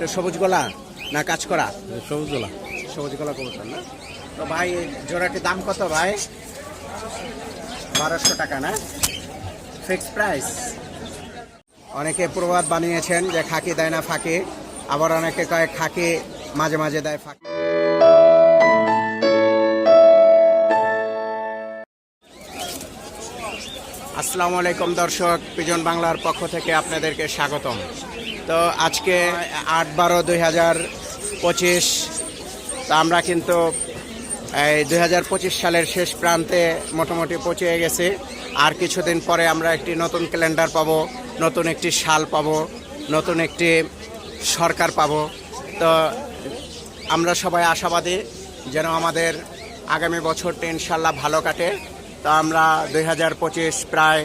এটা সবুজ গলা না কাজ করা? সবুজ গোলা। সবুজ গলা কবুতর না? তো ভাই জোড়াটির দাম কত ভাই? বারোশো টাকা না? ফিক্স প্রাইস অনেকে প্রবাদ বানিয়েছেন যে খাকি দেয় না ফাঁকি আবার অনেকে কয় খাকি মাঝে মাঝে দেয় ফাঁকি। আসসালামু আলাইকুম দর্শক পিজন বাংলার পক্ষ থেকে আপনাদেরকে স্বাগতম। তো আজকে আট বারো দুই হাজার পঁচিশ, তো আমরা কিন্তু এই দুই হাজার পঁচিশ সালের শেষ প্রান্তে মোটামুটি পৌঁছে গেছি। আর কিছুদিন পরে আমরা একটি নতুন ক্যালেন্ডার পাবো, নতুন একটি সাল পাবো, নতুন একটি সরকার পাবো। তো আমরা সবাই আশাবাদী যেন আমাদের আগামী বছরটি ইনশাল্লাহ ভালো কাটে। তো আমরা দুই হাজার পঁচিশ প্রায়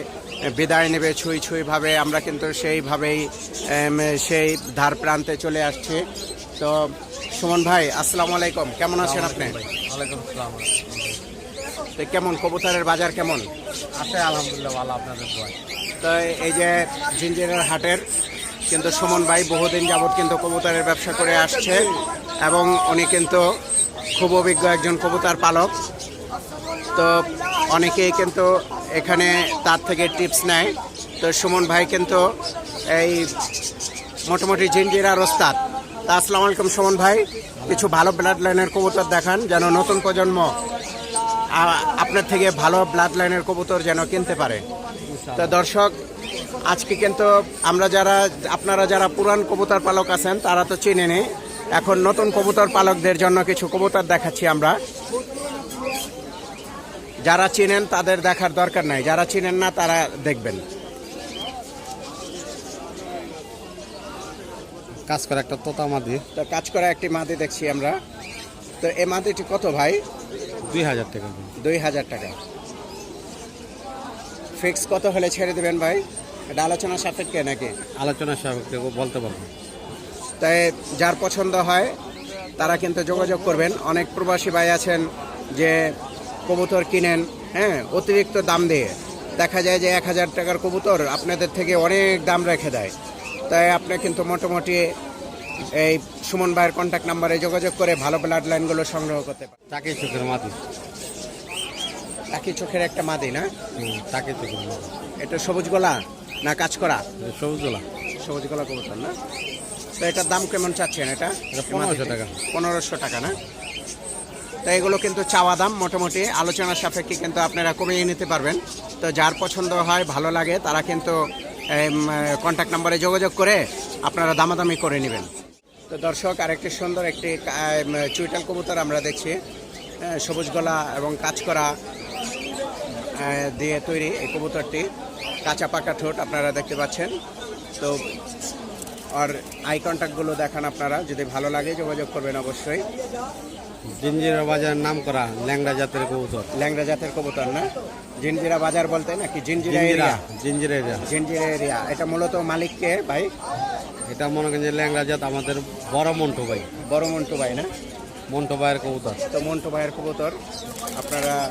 বিদায় নেবে ছুঁই ছুঁইভাবে। আমরা কিন্তু সেইভাবেই সেই ধার প্রান্তে চলে আসছি। তো সুমন ভাই আসসালামু আলাইকুম। কেমন আছেন আপনি? তো কেমন কবুতরের বাজার কেমন? আছে আলহামদুলিল্লাহ ভালো আপনাদের তো এই যে জিঞ্জিরের হাটের কিন্তু সুমন ভাই বহুদিন যাবৎ কিন্তু কবুতরের ব্যবসা করে আসছে এবং উনি কিন্তু খুব অভিজ্ঞ একজন কবুতর পালক। তো অনেকেই কিন্তু এখানে তার থেকে টিপস নেয়। তো সুমন ভাই কিন্তু এই মোটামুটি জিঞ্জিরার ওস্তাদ তা আসসালামু আলাইকুম সুমন ভাই। কিছু ভালো ব্লাড লাইনের কবুতর দেখান, যেন নতুন প্রজন্ম আপনার থেকে ভালো ব্লাড লাইনের কবুতর যেন কিনতে পারে। তো দর্শক, আজকে কিন্তু আমরা যারা, আপনারা যারা পুরান কবুতর পালক আছেন, তারা তো চিনে নেই এখন নতুন কবুতর পালকদের জন্য কিছু কবুতর দেখাচ্ছি আমরা। যারা চিনেন তাদের দেখার দরকার নাই যারা চিনেন না তারা দেখবেন। কাজ করে একটা তোতা মাদি। তো কাজ করা একটি মাদি দেখছি আমরা। তো এই মাদিটি কত ভাই? দুই হাজার টাকা। দুই হাজার টাকা। ফিক্স কত হলে ছেড়ে দেবেন ভাই? এটা আলোচনা সাপেক্ষে নাকি? আলোচনা সাপেক্ষে বলতে পারব। তাই যার পছন্দ হয় তারা কিন্তু যোগাযোগ করবেন। অনেক প্রবাসী ভাই আছেন যে কবুতর কিনেন হ্যাঁ অতিরিক্ত দাম দিয়ে। দেখা যায় যে এক হাজার টাকার কবুতর আপনাদের থেকে অনেক দাম রেখে দেয়। তাই আপনি কিন্তু মোটামুটি এই সুমন ভাইয়ের কন্ট্যাক্ট নাম্বারে যোগাযোগ করে ভালো ব্লাড লাইনগুলো সংগ্রহ করতে পারেন। চাকি চোখের মাদি টাকি চোখের একটা মাদি না? চাকি চোখের মাদি এটা সবুজ গলা না কাজ করা? সবুজ গোলা। সবুজ গলা কবুতর না? তো এটার দাম কেমন চাচ্ছেন এটা পনেরোশো টাকা। পনেরোশো টাকা না? তো এগুলো কিন্তু চাওয়া দাম মোটামুটি। আলোচনার সাপেক্ষে কিন্তু আপনারা কমিয়ে নিতে পারবেন। তো যার পছন্দ হয়, ভালো লাগে, তারা কিন্তু কন্ট্যাক্ট নাম্বারে যোগাযোগ করে আপনারা দামাদামি করে নেবেন। তো দর্শক, আরেকটি সুন্দর একটি চুইটাল কবুতর আমরা দেখছি। সবুজ গলা এবং কাজ করা দিয়ে তৈরি এই কবুতরটি। কাঁচা পাকা ঠোঁট আপনারা দেখতে পাচ্ছেন। তো আর আই কন্ট্যাক্টগুলো দেখান আপনারা যদি ভালো লাগে যোগাযোগ করবেন অবশ্যই। জিঞ্জিরা বাজার নাম করা ল্যাংড়া জাতের কবুতর। ল্যাংড়া জাতের কবুতর না? জিনজিরা বাজার বলতে নাকি Jinjira Jinjira area? Jinjira area. Jinjira area. এটা মূলত মালিককে ভাই? এটা মনে করেন যে ল্যাংড়া জাত আমাদের বড় মন্টু ভাই। বড় মন্টু ভাই না? মন্টু ভাইয়ের কবুতর। তো মন্টু ভাইয়ের কবুতর আপনারা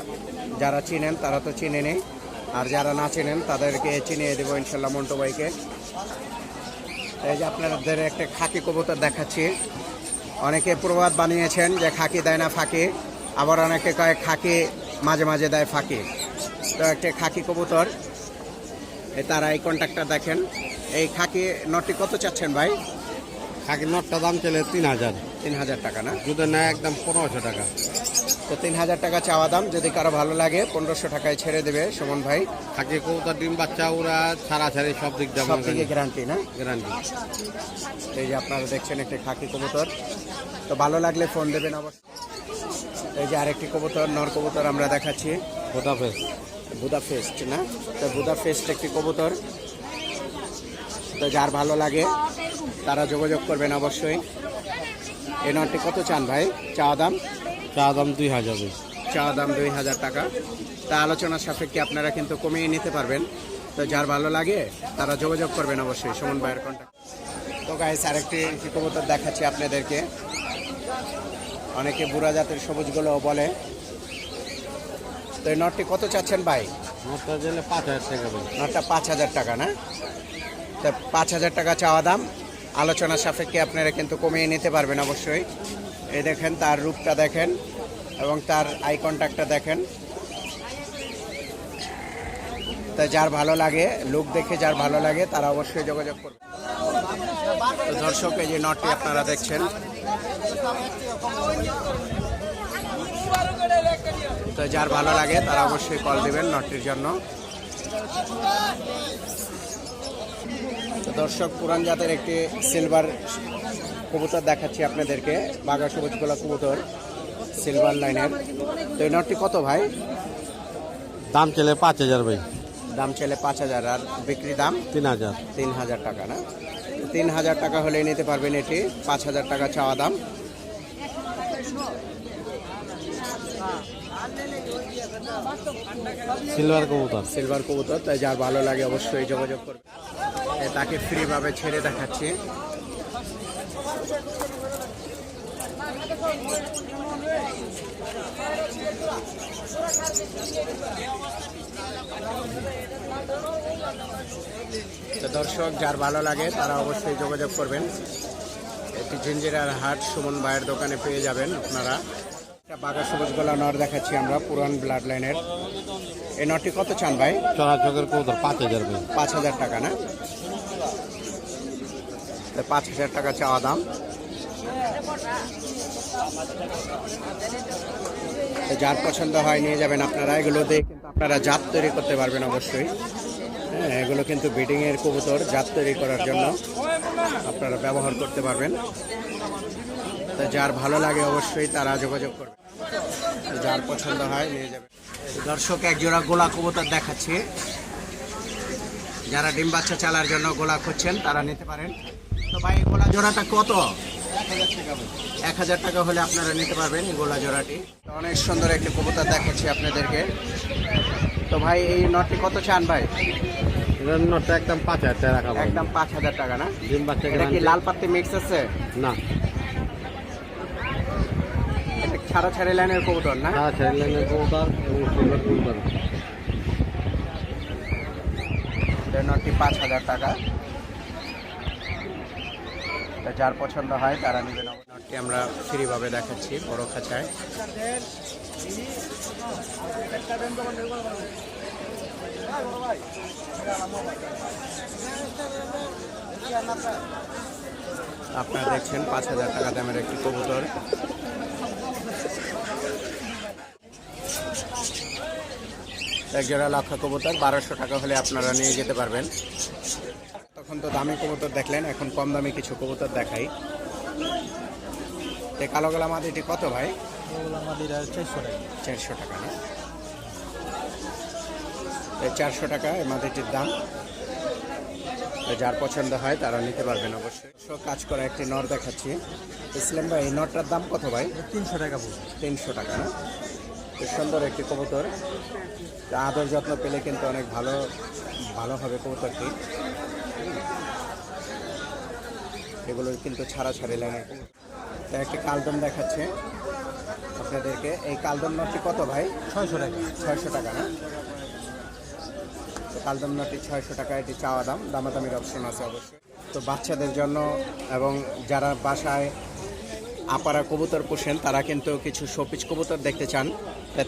যারা চিনেন তারা তো চিনে নেই। আর যারা না চিনেন তাদেরকে চিনিয়ে দেবো ইনশাল্লাহ মন্টু ভাইকে। এই যে আপনাদের একটা খাকি কবুতর দেখাচ্ছি। অনেকে প্রবাদ বানিয়েছেন যে খাকি দেয় না ফাঁকি আবার অনেকে কয় খাকি মাঝে মাঝে দেয় ফাঁকি। তো একটা খাকি কবুতর এই তারা এই কন্ট্যাক্টটা দেখেন। এই খাকি নটটি কত চাচ্ছেন ভাই? খাকি নটটা দাম চলে তিন হাজার। তিন হাজার টাকা না? যদি নেয় একদম পনেরোশো টাকা। তো তিন হাজার টাকা চাওয়া দাম যদি কারও ভালো লাগে পনেরোশো টাকায় ছেড়ে দেবে সুমন ভাই। খাকি কবুতর ডিম বাচ্চা ওরা ছাড়া ছাড়ি সব দিক দিয়ে সব থেকে গ্যারান্টি না? গ্যারান্টি এই যে আপনারা দেখছেন একটি খাকি কবুতর। তো ভালো লাগলে ফোন দেবেন অবশ্যই। এই যে আরেকটি কবুতর নর কবুতর আমরা দেখাচ্ছি। খোদাফেজ বুদা ফেস্ট না? তো বুদা ফেস্ট একটি কবুতর। তো যার ভালো লাগে তারা যোগাযোগ করবেন অবশ্যই। এই নটটি কত চান ভাই? চাওয়া দাম? চা দাম দুই হাজার চা দাম দুই হাজার টাকা। তা আলোচনার সাপেক্ষে আপনারা কিন্তু কমিয়ে নিতে পারবেন। তো যার ভালো লাগে তারা যোগাযোগ করবেন অবশ্যই। সুমন ভাইয়ের কন্ট্যাক্ট তো গাইস আরেকটি কবুতর দেখাচ্ছি আপনাদেরকে। অনেকে বুড়া জাতের সবুজগুলো বলে। তো এই নটটি কত চাচ্ছেন ভাই? নটটা দিলে পাঁচ হাজার টাকা নটটা পাঁচ হাজার টাকা না? তা পাঁচ হাজার টাকা চাওয়া দাম। আলোচনা সাপেক্ষে আপনারা কিন্তু কমিয়ে নিতে পারবেন অবশ্যই। এই দেখেন, তার রূপটা দেখেন এবং তার আই কন্ট্যাক্টটা দেখেন। তা যার ভালো লাগে লোক দেখে যার ভালো লাগে, তারা অবশ্যই যোগাযোগ করবে। দর্শক, এই যে নটটি আপনারা দেখছেন। তো যার ভালো লাগে, তারা অবশ্যই কল দিবেন নটটির জন্য। দর্শক, পুরান জাতের একটি সিলভার কবুতর দেখাচ্ছি আপনাদেরকে। বাঘা সবুজ গোলা কবুতর সিলভার লাইনের তো এই নটটি কত ভাই? দাম চলে পাঁচ হাজার ভাই। দাম চাইলে পাঁচ হাজার আর বিক্রি দাম তিন হাজার। তিন হাজার টাকা না? তিন হাজার টাকা হলে নিতে পারবেন এটি পাঁচ হাজার টাকা চাওয়া দাম। সিলভার কবুতর। সিলভার কবুতর তাই যার ভালো লাগে অবশ্যই যোগাযোগ করবে। তাকে ফ্রিভাবে ছেড়ে দেখাচ্ছি। তো দর্শক যার ভালো লাগে তারা অবশ্যই যোগাযোগ করবেন। একটি জিঞ্জিরার হাট সুমন ভাইয়ের দোকানে পেয়ে যাবেন আপনারা। একটা বাঘা সবুজ গোলা নর দেখাচ্ছি আমরা পুরান ব্লাড লাইনের। এই নটটি কত চান ভাই? চড়াচকের কবুতর পাঁচ হাজার পাঁচ হাজার টাকা না? পাঁচ হাজার টাকা চাওয়া দাম। যার পছন্দ হয় নিয়ে যাবেন আপনারা, এগুলো দিয়ে কিন্তু আপনারা জাত তৈরি করতে পারবেন অবশ্যই। হ্যাঁ এগুলো কিন্তু ব্রিডিং এর কবুতর, জাত তৈরি করার জন্য আপনারা ব্যবহার করতে পারবেন। তো যার ভালো লাগে অবশ্যই তারা যোগাযোগ করবে। যার পছন্দ হয় নিয়ে যাবে। দর্শক, এক জোড়া গোলা কবুতর দেখাচ্ছে। যারা ডিম বাচ্চা চালার জন্য গোলা খুঁজছেন, তারা নিতে পারেন। তো ভাই গোলা জোড়াটা কত? এক হাজার টাকা হলে আপনারা নিতে পারবেন গোলা জোড়াটি। তো অনেক সুন্দর একটি কবুতর দেখাচ্ছি আপনাদেরকে। তো ভাই এই নটটি কত চান ভাই? নটটা একদম পাঁচ হাজার টাকা একদম পাঁচ হাজার টাকা না? ডিম বাচ্চা এটা কি লাল পাত্তি মিক্স আছে? না। এটা ছাড়া ছাড়ি লাইনের কবুতর না? সারা ছেড়ে লাইনের কবুতর এবং সিলভার কবুতর। নটটি পাঁচ হাজার টাকা। তো যার পছন্দ হয়, তারা নেবেন নটটি আমরা ফ্রিভাবে দেখাচ্ছি বড় খাঁচায়। আপনারা দেখছেন পাঁচ হাজার টাকা দামের একটি কবুতর। এক জোড়া লক্ষা কবুতর, বারোশো টাকা হলে আপনারা নিয়ে যেতে পারবেন। তখন তো দামি কবুতর দেখলেন এখন কম দামি কিছু কবুতর দেখাই। এই কালো গলা মাদিটি কত ভাই? চারশো টাকা। না? এই চারশো টাকা এই মাদিটির দাম। যার পছন্দ হয় তারা নিতে পারবেন অবশ্যই। So, কাজ করা একটি নর দেখাচ্ছি। ইসলাম ভাই এই নরটার দাম কত ভাই? তিনশো টাকা তিনশো টাকা না? সুন্দর একটি কবুতর। আদর যত্ন পেলে কিন্তু অনেক ভালো ভালো হবে কবুতরটি। এগুলো কিন্তু ছাড়া ছাড়ি লাগে তা একটি কালদম দেখাচ্ছে আপনাদেরকে। এই কালদম নটটি কত ভাই? ছয়শো টাকা। ছয়শো টাকা না? তো কালদম নটটি ছয়শো টাকা এটি চাওয়া দাম। দামাদামির অপশন আছে অবশ্যই। তো বাচ্চাদের জন্য এবং যারা বাসায় আপারা কবুতর পোষেন তারা কিন্তু কিছু শোপিচ কবুতর দেখতে চান।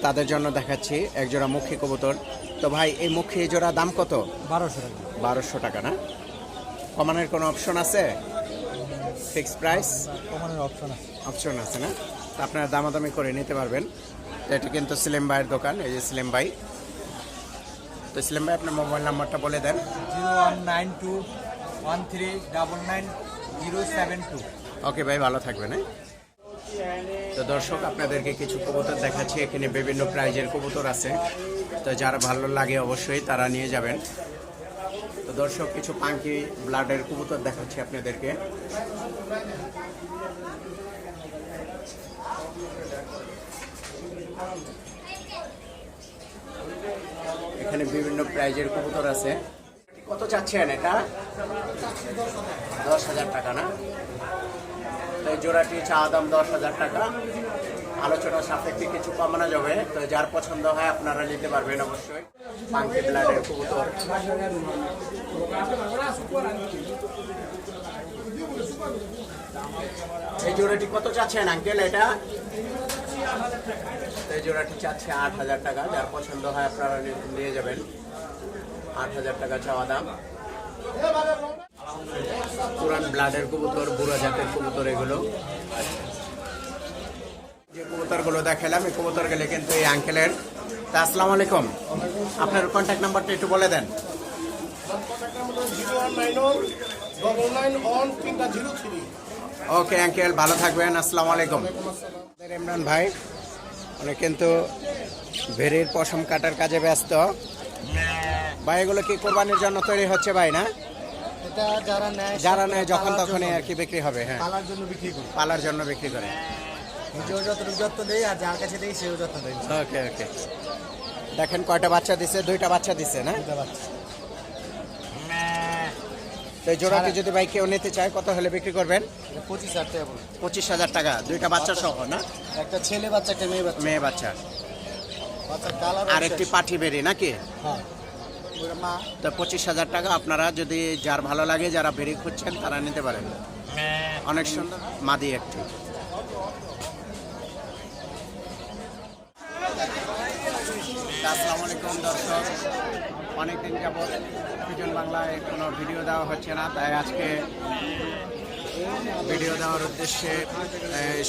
তাদের জন্য দেখাচ্ছি একজোড়া মুখী কবুতর। তো ভাই এই মুখী জোড়া দাম কত? বারোশো টাকা। বারোশো টাকা না? কমানোর কোনো অপশন আছে? Fix price? কমানোর অপশন আছে। অপশন আছে না? তো আপনারা দামাদামি করে নিতে পারবেন। এটা কিন্তু সিলেম ভাইয়ের দোকান এই যে সিলেম ভাই। তো সিলেম ভাই আপনার মোবাইল নাম্বারটা বলে দেন। Zero one nine two one three double nine zero seven two. Okay ভাই ভালো থাকবেন হ্যাঁ? তো দর্শক, আপনাদেরকে কিছু কবুতর দেখাচ্ছি। এখানে বিভিন্ন প্রাইজের কবুতর আছে। তো যারা ভালো লাগে অবশ্যই তারা নিয়ে যাবেন। তো দর্শক, কিছু পাঙ্কি ব্লাডের কবুতর দেখাচ্ছি আপনাদেরকে। এখানে বিভিন্ন প্রাইজের কবুতর আছে। কত চাচ্ছেন এটা? দশ হাজার টাকা না? তো এই জোড়াটি চা দাম দশ হাজার টাকা। আলোচনা সাপেক্ষে কিছু কমানো যাবে, তো যার পছন্দ হয় আপনারা নিতে পারবেন অবশ্যই। এই জোড়াটি কত চাচ্ছেন আঙ্কেল এটা? এই জোড়াটি চাচ্ছে আট হাজার টাকা, যার পছন্দ হয় আপনারা নিয়ে যাবেন। আট হাজার টাকা চাওয়া দাম। পুরান ব্লাডের কবুতর বুড়া জাতের কবুতর এগুলো। যে কবুতরগুলো দেখালাম এই কবুতর গেলে কিন্তু এই আঙ্কেলের তা আসসালামু আলাইকুম। আপনার কন্ট্যাক্ট নাম্বারটা একটু বলে দেন। ওকে আঙ্কেল ভালো থাকবেন। আসসালামু আলাইকুম। ইমরান ভাই উনি কিন্তু ভেরির পশম কাটার কাজে ব্যস্ত। ভাই এগুলো কি কোরবানির জন্য তৈরি হচ্ছে ভাই না? এটা যারা নেয় যারা নেয় যখন তখনই আর কি বিক্রি হবে হ্যাঁ। পালার জন্য বিক্রি করি। পালার জন্য বিক্রি করে। নিজেও যতটুকু যত্ন দেই আর যার কাছে দেই সেও যত্ন দেয় ওকে ওকে। দেখেন কয়টা বাচ্চা দিছে দুইটা বাচ্চা দিছে না? তো এই জোড়াটি যদি ভাই কেউ নিতে চায় কত হলে বিক্রি করবেন? পঁচিশ হাজার টাকা পঁচিশ হাজার টাকা দুইটা বাচ্চা সহ না? একটা ছেলে বাচ্চা একটা মেয়ে বাচ্চা। মেয়ে বাচ্চা। বাচ্চা আর একটি পাঠি বেরি নাকি? হ্যাঁ। তো পঁচিশ হাজার টাকা আপনারা যদি যার ভালো লাগে, যারা বেরি খুঁজছেন তারা নিতে পারেন। অনেক সুন্দর, মাদি একটি। অনেকদিন যাবৎ বাংলায় কোনো ভিডিও দেওয়া হচ্ছে না, তাই আজকে ভিডিও দেওয়ার উদ্দেশ্যে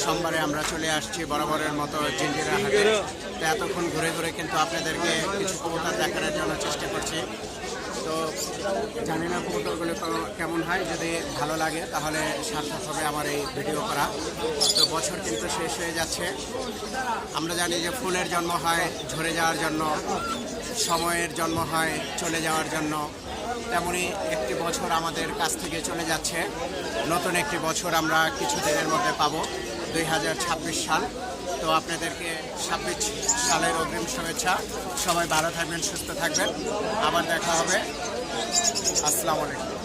সোমবারে আমরা চলে আসছি বরাবরের মতো জিঞ্জিরা হাটে। তো এতক্ষণ ঘুরে ঘুরে কিন্তু আপনাদেরকে কিছু কবুতর দেখানোর জন্য চেষ্টা করছি। তো জানি না কবুতরগুলো কেমন হয়, যদি ভালো লাগে তাহলে সার্থক হবে আমার এই ভিডিও করা। তো বছর কিন্তু শেষ হয়ে যাচ্ছে। আমরা জানি যে ফুলের জন্ম হয়, ঝরে যাওয়ার জন্য, সময়ের জন্ম হয়, চলে যাওয়ার জন্য। তেমনি একটি বছর আমাদের কাছ থেকে চলে যাচ্ছে। নতুন একটি বছর আমরা কিছু দিনের মধ্যে পাব, দুই হাজার ছাব্বিশ সাল। তো আপনাদেরকে ছাব্বিশ সালের অগ্রিম শুভেচ্ছা। সবাই ভালো থাকবেন, সুস্থ থাকবেন। আবার দেখা হবে। আসসালামু আলাইকুম।